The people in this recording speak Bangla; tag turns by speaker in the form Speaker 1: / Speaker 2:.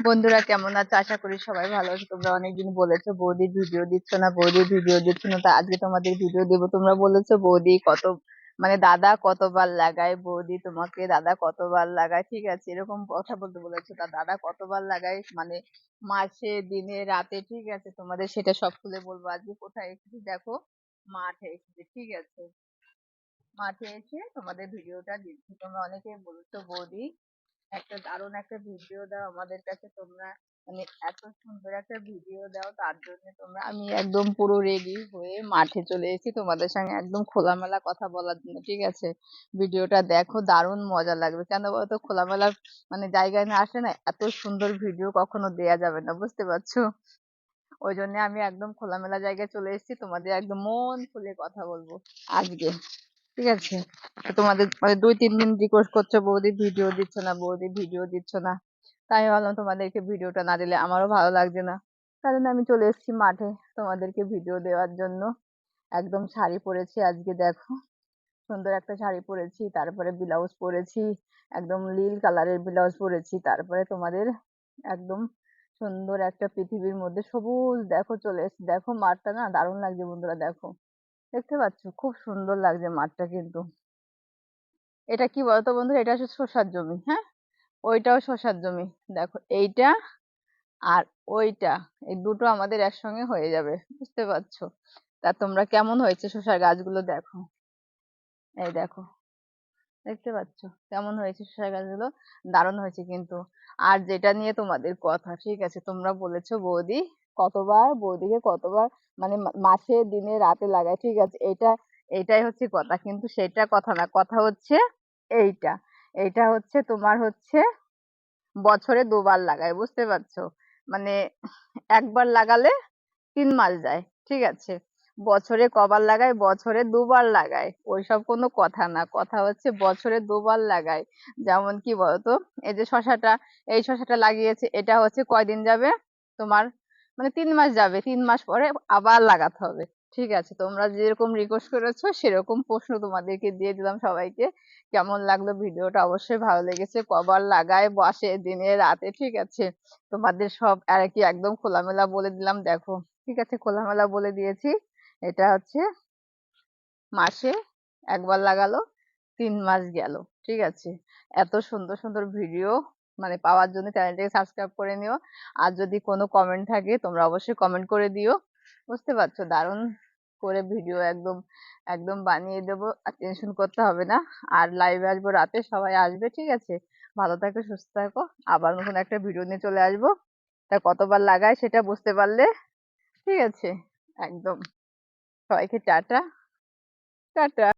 Speaker 1: বন্ধুরা কেমন আছো? আশা করি সবাই ভালো আছো। তোমরা অনেকদিন বলেছ, বৌদি ভিডিও দিচ্ছ না, বৌদি ভিডিও দিচ্ছ না, তা আজকে তোমাদের ভিডিও দেবো। তোমরা বলেছ, বৌদি কত মানে দাদা কতবার লাগায়, বৌদি তোমাকে দাদা কতবার লাগায়, ঠিক আছে, এরকম কথা বলতে বলেছ। তা দাদা কতবার লাগায় মানে মাসে, দিনে, রাতে, ঠিক আছে, তোমাদের সেটা সব খুলে বলব। আজকে কোথায় এসেছি দেখো, মাঠে এসেছি, ঠিক আছে। মাঠে এসে তোমাদের ভিডিওটা দিচ্ছি। তোমরা অনেকে বলছো, বৌদি একটা দারুণ একটা ভিডিও দাও আমাদের কাছে তোমরা। মানে এত সুন্দর একটা ভিডিও দাও, তার জন্য তোমরা আমি একদম পুরো রেডি হয়ে মাঠে চলে এসেছি। তোমাদের সঙ্গে একদম খোলামেলা কথা বলার জন্য, ঠিক আছে? ভিডিওটা দেখো, দারুণ মজা লাগবে। কেন বলতো? খোলামেলা মানে জায়গায় না আসলে না এত সুন্দর ভিডিও কখনো দেয়া যাবে না, বুঝতে পারছ? ওই জন্য আমি একদম খোলামেলা জায়গায় চলে এসেছি। তোমাদের একদম মন খুলে কথা বলব আজকে। ঠিক আছে? তো তোমাদের মানে দুই, তিন দিন রিকোয়েস্ট করছ, বৌদি ভিডিও দিচ্ছ না, বৌদি ভিডিও দিচ্ছ না। তাই ভাবলাম তোমাদেরকে ভিডিওটা না দিলে আমারও ভালো লাগছে না। তাই জন্য আমি চলে এসেছি মাঠে তোমাদেরকে ভিডিও দেওয়ার জন্য। একদম শাড়ি পরেছি আজকে, দেখো। সুন্দর একটা শাড়ি পরেছি, তারপরে ব্লাউজ পরেছি, একদম নীল কালারের ব্লাউজ পরেছি, তারপরে তোমাদের একদম সুন্দর একটা পৃথিবীর মধ্যে সবুজ, দেখো চলে এসেছি। দেখো মাঠটা না দারুণ লাগছে বন্ধুরা, দেখো। দেখতে পাচ্ছ? খুব সুন্দর লাগছে মাঠটা কিন্তু। এটা কি বলতো বন্ধুরা? এটা হচ্ছে শসার জমি হ্যাঁ? ওইটাও শসার জমি। দেখো, এইটা আর ওইটা, এই দুটো আমাদের একসঙ্গে হয়ে যাবে, বুঝতে পারছ? তা তোমরা কেমন হয়েছে শসার গাছগুলো দেখো? এই দেখো, দেখতে পাচ্ছ? কেমন হয়েছে শসা গাছগুলো? দারুণ হয়েছে কিন্তু। আর যেটা নিয়ে তোমাদের কথা, ঠিক আছে? তোমরা বলেছ বৌদি কতবার বৌদিকে কতবার মানে মাসে, দিনে, রাতে লাগায়, ঠিক আছে? এটা, এটাই হচ্ছে কথা। কিন্তু সেটা কথা না। কথা হচ্ছে এইটা। এইটা হচ্ছে তোমার হচ্ছে বছরে দুবার লাগায়, বুঝতে পারছ? মানে একবার লাগালে তিন মাস যায়, ঠিক আছে? বছরে কবার লাগায়, বছরে দুবার লাগায়। ওইসব কোনো কথা না। কথা হচ্ছে বছরে দুবার লাগায়। যেমন কি বলতো? এই যে শশাটা, এই শশাটা লাগিয়েছে, এটা হচ্ছে কয়দিন যাবে? তোমার মানে তিন মাস যাবে, তিন মাস পরে আবার লাগাতে হবে। ঠিক আছে, তোমরা যেরকম রিকোয়েস্ট করেছ, সেরকম প্রশ্ন তোমাদেরকে দিয়ে দিলাম সবাইকে। কেমন লাগল ভিডিওটা? অবশ্যই ভালো লেগেছে। কবার লাগায়, বসে দিনে, রাতে, ঠিক আছে? তোমাদের সব আর কি একদম খোলামেলা বলে দিলাম, দেখো। ঠিক আছে, খোলামেলা বলে দিয়েছি। এটা হচ্ছে মাসে একবার লাগালো, তিন মাস গেল। ঠিক আছে? এত সুন্দর সুন্দর ভিডিও মানে পাওয়ার জন্য চ্যানেলটাকে সাবস্ক্রাইব করে নিও। আর যদি কোনো কমেন্ট থাকে, তোমরা অবশ্যই কমেন্ট করে দিও। বুঝতে পারছ? দারুণ করে ভিডিও একদম একদম বানিয়ে দেবো। আর টেনশন করতে হবে না। আর লাইভে আসব, রাতে সবাই আসবে, ঠিক আছে? ভালো থাকো, সুস্থ থাকো। আবার নতুন একটা ভিডিও নিয়ে চলে আসব। তা কতবার লাগায় সেটা বুঝতে পারলে, ঠিক আছে? একদম। সবাইকে টাটা। টাটা।